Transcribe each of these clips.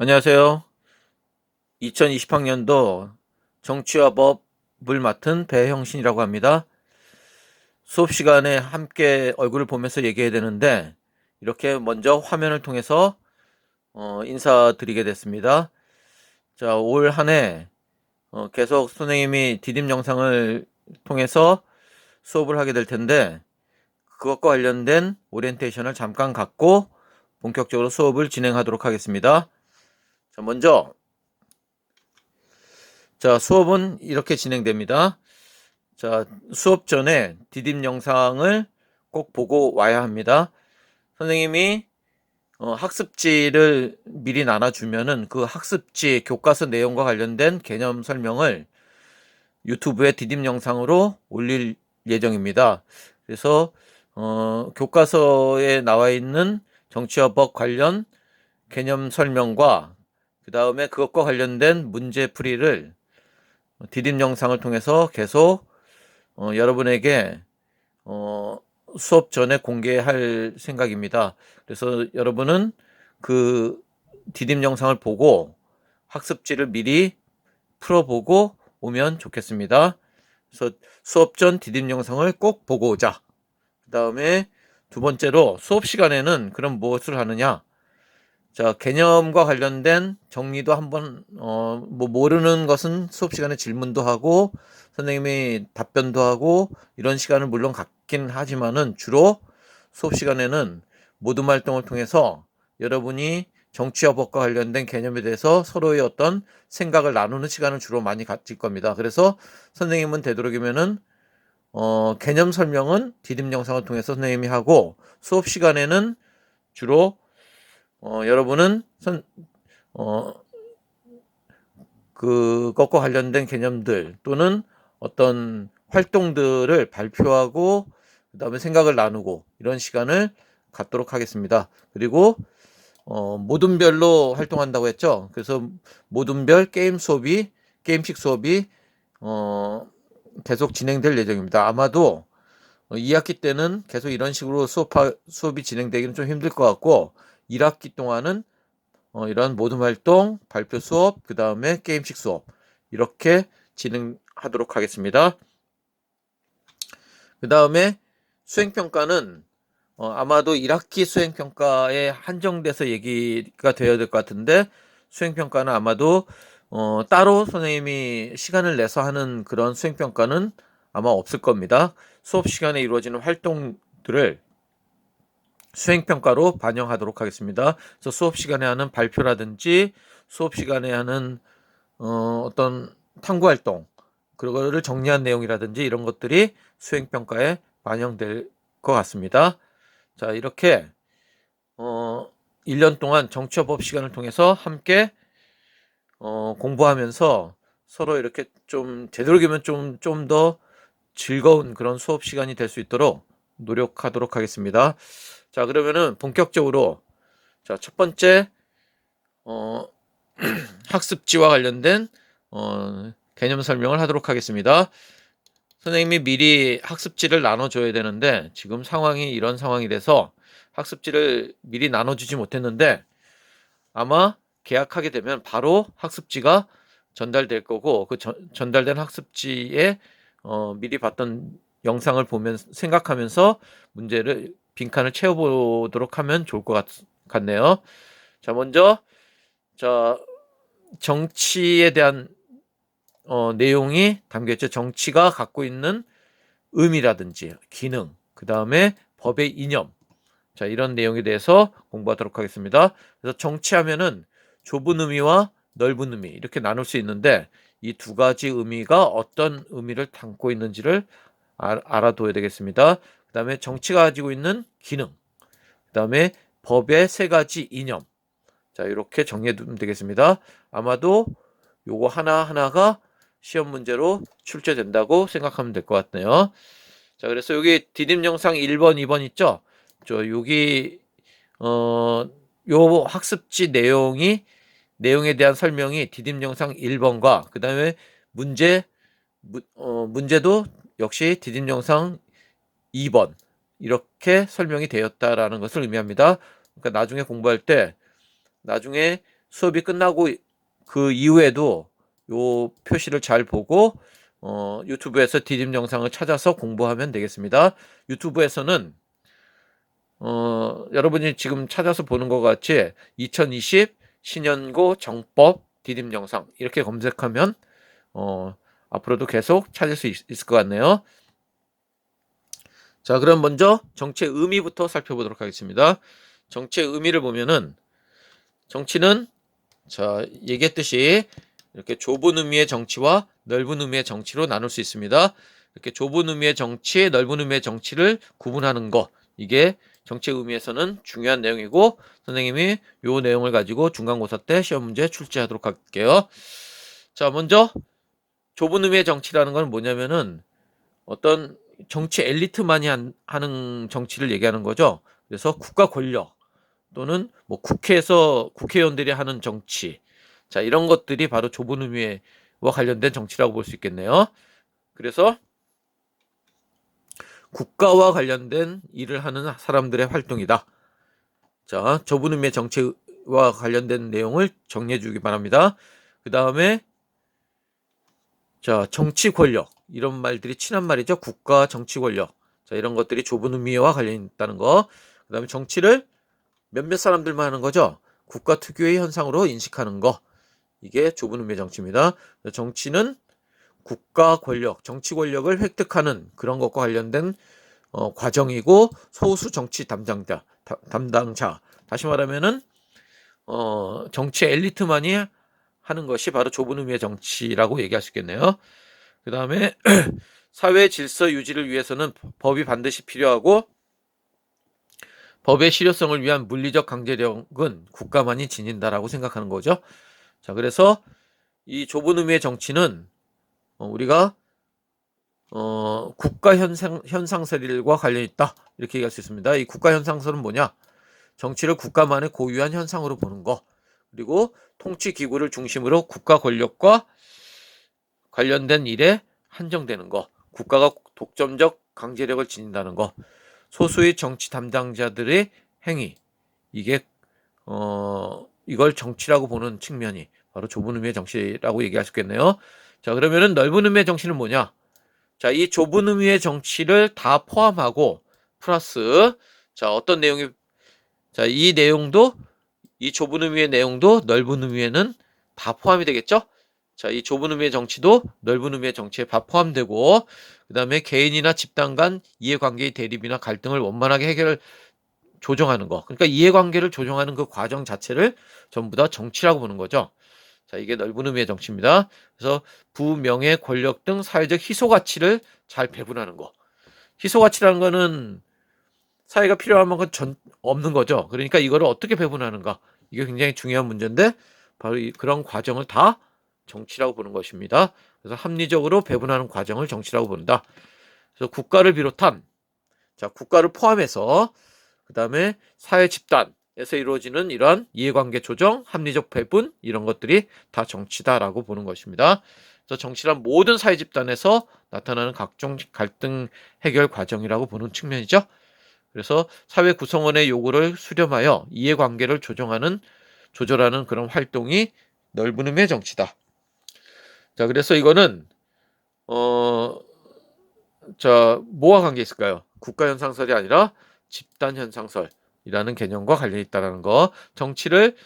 안녕하세요. 2020학년도 정치와 법을 맡은 배형신이라고 합니다. 수업 시간에 함께 얼굴을 보면서 얘기해야 되는데 이렇게 먼저 화면을 통해서 어, 인사드리게 됐습니다. 자, 올 한해 어, 계속 선생님이 디딤 영상을 통해서 수업을 하게 될 텐데 그것과 관련된 오리엔테이션을 잠깐 갖고 본격적으로 수업을 진행하도록 하겠습니다. 자, 먼저 자, 수업은 이렇게 진행됩니다. 자, 수업 전에 디딤 영상을 꼭 보고 와야 합니다. 선생님이 어, 학습지를 미리 나눠주면은 그 학습지 교과서 내용과 관련된 개념 설명을 유튜브에 디딤 영상으로 올릴 예정입니다. 그래서 어, 교과서에 나와 있는 정치와 법 관련 개념 설명과 그 다음에 그것과 관련된 문제 풀이를 디딤 영상을 통해서 계속 어, 여러분에게 어, 수업 전에 공개할 생각입니다. 그래서 여러분은 그 디딤 영상을 보고 학습지를 미리 풀어보고 오면 좋겠습니다. 그래서 수업 전 디딤 영상을 꼭 보고 오자. 그 다음에 두 번째로 수업 시간에는 그럼 무엇을 하느냐? 자, 개념과 관련된 정리도 한번, 어, 뭐, 모르는 것은 수업 시간에 질문도 하고, 선생님이 답변도 하고, 이런 시간을 물론 갖긴 하지만은 주로 수업 시간에는 모둠 활동을 통해서 여러분이 정치와 법과 관련된 개념에 대해서 서로의 어떤 생각을 나누는 시간을 주로 많이 가질 겁니다. 그래서 선생님은 되도록이면은 어, 개념 설명은 디딤 영상을 통해서 선생님이 하고 수업 시간에는 주로 어, 여러분은 선, 어, 그것과 관련된 개념들 또는 어떤 활동들을 발표하고 그다음에 생각을 나누고 이런 시간을 갖도록 하겠습니다. 그리고 어, 모둠별로 활동한다고 했죠. 그래서 모둠별 게임 수업이 게임식 수업이 어, 계속 진행될 예정입니다. 아마도 2학기 때는 계속 이런 식으로 수업 수업이 진행되기는 좀 힘들 것 같고 1학기 동안은 어, 이런 모둠 활동, 발표 수업, 그 다음에 게임식 수업 이렇게 진행하도록 하겠습니다. 그 다음에 수행평가는 어, 아마도 1학기 수행평가에 한정돼서 얘기가 되어야 될 것 같은데 수행평가는 아마도 어, 따로 선생님이 시간을 내서 하는 그런 수행평가는 아마 없을 겁니다. 수업 시간에 이루어지는 활동들을 수행평가로 반영하도록 하겠습니다. 그래서 수업 시간에 하는 발표라든지 수업 시간에 하는 어, 어떤 탐구 활동 그거를 정리한 내용이라든지 이런 것들이 수행평가에 반영될 것 같습니다. 자, 이렇게 어, 1년 동안 정치화법 시간을 통해서 함께 어, 공부하면서 서로 이렇게 좀 되도록이면 좀 좀 더 즐거운 그런 수업 시간이 될 수 있도록 노력하도록 하겠습니다. 자, 그러면은 본격적으로 자, 첫 번째 어, 학습지와 관련된 어, 개념 설명을 하도록 하겠습니다. 선생님이 미리 학습지를 나눠줘야 되는데 지금 상황이 이런 상황이 돼서 학습지를 미리 나눠주지 못했는데 아마 계약하게 되면 바로 학습지가 전달될 거고 그 전, 전달된 학습지에 어, 미리 봤던 영상을 보면 생각하면서 문제를 빈칸을 채워보도록 하면 좋을 것 같, 같네요. 자 먼저 자 정치에 대한 어, 내용이 담겨있죠. 정치가 갖고 있는 의미라든지 기능, 그 다음에 법의 이념, 자 이런 내용에 대해서 공부하도록 하겠습니다. 그래서 정치하면은 좁은 의미와 넓은 의미 이렇게 나눌 수 있는데 이 두 가지 의미가 어떤 의미를 담고 있는지를 아, 알아둬야 되겠습니다. 그 다음에 정치가 가지고 있는 기능, 그 다음에 법의 세 가지 이념. 자, 이렇게 정리해 두면 되겠습니다. 아마도 요거 하나하나가 시험 문제로 출제된다고 생각하면 될 것 같네요. 자, 그래서 여기 디딤 영상 1번, 2번 있죠? 저 여기 어, 요 학습지 내용이 내용에 대한 설명이 디딤 영상 1번과 그 다음에 문제 무, 어, 문제도 역시 디딤 영상 2번 이렇게 설명이 되었다라는 것을 의미합니다. 그러니까 나중에 공부할 때 나중에 수업이 끝나고 그 이후에도 요 표시를 잘 보고 어, 유튜브에서 디딤 영상을 찾아서 공부하면 되겠습니다. 유튜브에서는 어, 여러분이 지금 찾아서 보는 것 같이 2020 신년고 정법 디딤 영상 이렇게 검색하면 어, 앞으로도 계속 찾을 수 있, 있을 것 같네요. 자, 그럼 먼저 정치의 의미부터 살펴보도록 하겠습니다. 정치의 의미를 보면은 정치는 자, 얘기했듯이 이렇게 좁은 의미의 정치와 넓은 의미의 정치로 나눌 수 있습니다. 이렇게 좁은 의미의 정치, 넓은 의미의 정치를 구분하는 거 이게 정치의 의미에서는 중요한 내용이고 선생님이 요 내용을 가지고 중간고사 때 시험 문제 출제하도록 할게요. 자, 먼저 좁은 의미의 정치라는 건 뭐냐면은 어떤 정치 엘리트만이 한, 하는 정치를 얘기하는 거죠. 그래서 국가 권력 또는 뭐 국회에서 국회의원들이 하는 정치 자 이런 것들이 바로 좁은 의미와 관련된 정치라고 볼 수 있겠네요. 그래서 국가와 관련된 일을 하는 사람들의 활동이다. 자, 좁은 의미의 정치와 관련된 내용을 정리해 주기 바랍니다. 그 다음에 자, 정치 권력. 이런 말들이 친한 말이죠. 국가 정치 권력. 자, 이런 것들이 좁은 의미와 관련이 있다는 거. 그 다음에 정치를 몇몇 사람들만 하는 거죠. 국가 특유의 현상으로 인식하는 거. 이게 좁은 의미의 정치입니다. 정치는 국가 권력, 정치 권력을 획득하는 그런 것과 관련된 어, 과정이고 소수 정치 담당자, 다, 담당자. 다시 말하면은 어, 정치 엘리트만이 하는 것이 바로 좁은 의미의 정치라고 얘기할 수 있겠네요. 그 다음에 사회 질서 유지를 위해서는 법이 반드시 필요하고 법의 실효성을 위한 물리적 강제력은 국가만이 지닌다라고 생각하는 거죠. 자, 그래서 이 좁은 의미의 정치는 어, 우리가 어, 국가 현상, 현상설과 관련이 있다. 이렇게 얘기할 수 있습니다. 이 국가 현상설은 뭐냐? 정치를 국가만의 고유한 현상으로 보는 거. 그리고 통치 기구를 중심으로 국가 권력과 관련된 일에 한정되는 거. 국가가 독점적 강제력을 지닌다는 거. 소수의 정치 담당자들의 행위. 이게 어 이걸 정치라고 보는 측면이 바로 좁은 의미의 정치라고 얘기할 수 있겠네요. 자, 그러면은 넓은 의미의 정치는 뭐냐? 자, 이 좁은 의미의 정치를 다 포함하고 플러스 자, 어떤 내용이 자, 이 내용도 이 좁은 의미의 내용도 넓은 의미에는 다 포함이 되겠죠? 자, 이 좁은 의미의 정치도 넓은 의미의 정치에 다 포함되고 그 다음에 개인이나 집단 간 이해관계의 대립이나 갈등을 원만하게 해결 조정하는 거. 그러니까 이해관계를 조정하는 그 과정 자체를 전부 다 정치라고 보는 거죠. 자, 이게 넓은 의미의 정치입니다. 그래서 부명예, 권력 등 사회적 희소 가치를 잘 배분하는 거. 희소 가치라는 거는 사회가 필요한 만큼 전 없는 거죠. 그러니까 이거를 어떻게 배분하는가? 이게 굉장히 중요한 문제인데 바로 이, 그런 과정을 다 정치라고 보는 것입니다. 그래서 합리적으로 배분하는 과정을 정치라고 본다. 그래서 국가를 비롯한 자 국가를 포함해서 그 다음에 사회 집단 에서 이루어지는 이러한 이해관계 조정, 합리적 배분 이런 것들이 다 정치다라고 보는 것입니다. 그래서 정치란 모든 사회 집단에서 나타나는 각종 갈등 해결 과정이라고 보는 측면이죠. 그래서 사회 구성원의 요구를 수렴하여 이해관계를 조정하는 조절하는 그런 활동이 넓은 의미의 정치다. 자, 그래서 이거는 어, 자 뭐와 관계 있을까요? 국가 현상설이 아니라 집단 현상설. 이라는 개념과 관련이 있다는 거. 정치를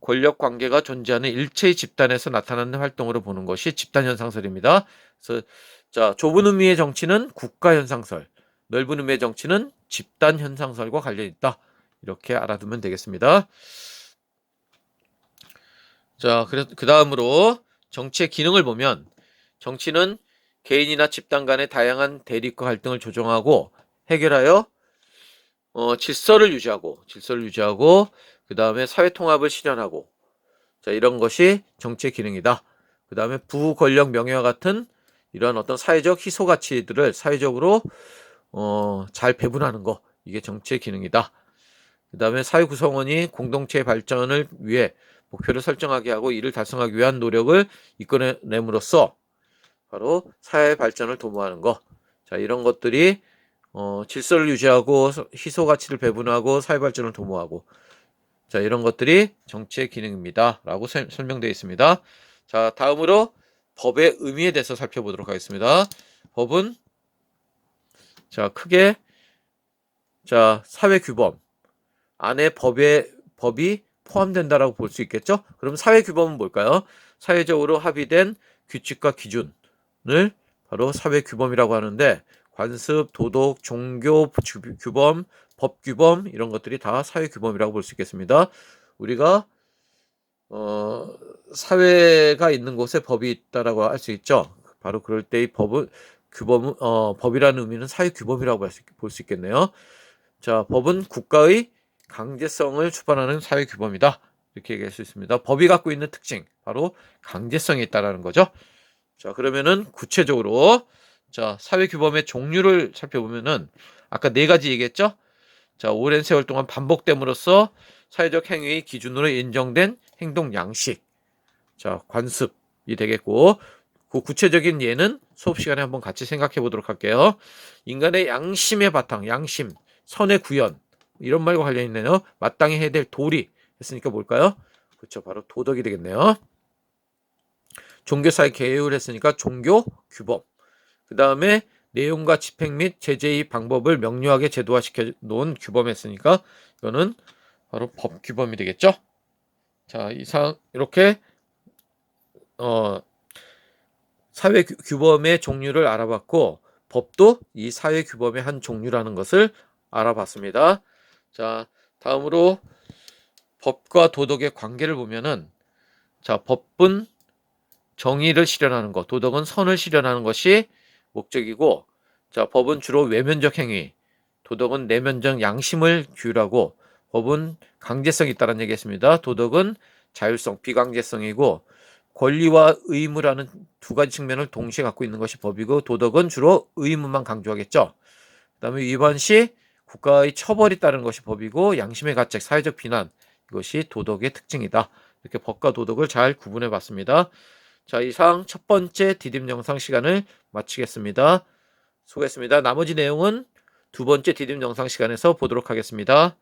권력 관계가 존재하는 일체의 집단에서 나타나는 활동으로 보는 것이 집단 현상설입니다. 그래서 자, 좁은 의미의 정치는 국가 현상설, 넓은 의미의 정치는 집단 현상설과 관련이 있다. 이렇게 알아두면 되겠습니다. 자, 그래 그 다음으로 정치의 기능을 보면 정치는 개인이나 집단 간의 다양한 대립과 갈등을 조정하고 해결하여 어, 질서를 유지하고 질서를 유지하고 그 다음에 사회 통합을 실현하고 자 이런 것이 정치의 기능이다. 그 다음에 부 권력 명예와 같은 이러한 어떤 사회적 희소 가치들을 사회적으로 어, 잘 배분하는 거 이게 정치의 기능이다. 그 다음에 사회 구성원이 공동체의 발전을 위해 목표를 설정하게 하고 이를 달성하기 위한 노력을 이끌어냄으로써 바로 사회 발전을 도모하는 거. 자 이런 것들이 어, 질서를 유지하고 희소 가치를 배분하고 사회 발전을 도모하고 자, 이런 것들이 정치의 기능입니다. 라고 설- 설명되어 있습니다. 자, 다음으로 법의 의미에 대해서 살펴보도록 하겠습니다. 법은 자, 크게 자, 사회 규범 안에 법에 법이 포함된다라고 볼 수 있겠죠? 그럼 사회 규범은 뭘까요? 사회적으로 합의된 규칙과 기준을 바로 사회 규범이라고 하는데 관습, 도덕, 종교 주- 규범, 법 규범 이런 것들이 다 사회 규범이라고 볼 수 있겠습니다. 우리가 어, 사회가 있는 곳에 법이 있다라고 할 수 있죠. 바로 그럴 때이 법은 규범 어, 법이라는 의미는 사회 규범이라고 볼수 있겠네요. 자, 법은 국가의 강제성을 추반하는 사회 규범이다. 이렇게 얘기할 수 있습니다. 법이 갖고 있는 특징, 바로 강제성이 있다라는 거죠. 자, 그러면은 구체적으로 자, 사회 규범의 종류를 살펴보면은 아까 네 가지 얘기했죠? 자, 오랜 세월 동안 반복됨으로써 사회적 행위의 기준으로 인정된 행동 양식. 자, 관습이 되겠고 그 구체적인 예는 수업 시간에 한번 같이 생각해 보도록 할게요. 인간의 양심의 바탕, 양심, 선의 구현 이런 말과 관련 있네요. 마땅히 해야 될 도리 했으니까 뭘까요? 그렇죠, 바로 도덕이 되겠네요. 종교사의 개혁을 했으니까 종교 규범. 그 다음에 내용과 집행 및 제재의 방법을 명료하게 제도화시켜 놓은 규범했으니까 이거는 바로 법 규범이 되겠죠. 자, 이상 이렇게 어 사회 규- 규범의 종류를 알아봤고 법도 이 사회 규범의 한 종류라는 것을 알아봤습니다. 자, 다음으로 법과 도덕의 관계를 보면은 자, 법은 정의를 실현하는 것, 도덕은 선을 실현하는 것이 목적이고 자, 법은 주로 외면적 행위, 도덕은 내면적 양심을 규율하고 법은 강제성이 있다는 얘기했습니다. 도덕은 자율성, 비강제성이고 권리와 의무라는 두 가지 측면을 동시에 갖고 있는 것이 법이고 도덕은 주로 의무만 강조하겠죠. 그다음에 위반 시 국가의 처벌이 따르는 것이 법이고 양심의 가책, 사회적 비난 이것이 도덕의 특징이다. 이렇게 법과 도덕을 잘 구분해 봤습니다. 자, 이상 첫 번째 디딤 영상 시간을 마치겠습니다. 수고했습니다. 나머지 내용은 두 번째 디딤 영상 시간에서 보도록 하겠습니다.